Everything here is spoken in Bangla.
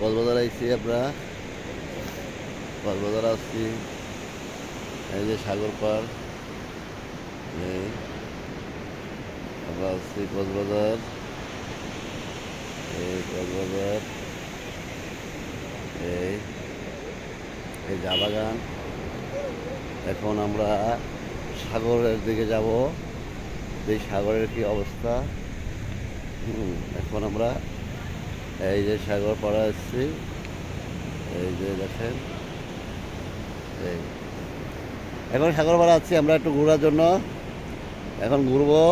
কক্সবাজার আইছি আমরা। কক্সবাজার আসছি। এই যে সাগর এই। আমরা আসছি কক্সবাজার এই কক্সবাজার এই। এই চা বাগান এখন আমরা সাগরের দিকে যাব। এই সাগরের কি অবস্থা? এখন আমরা এই যে সাগর পাড়া এসছি এই যে দেখেন, এই। এখন সাগর পাড়া আছি, আমরা একটু ঘোরার জন্য। এখন ঘুরবো।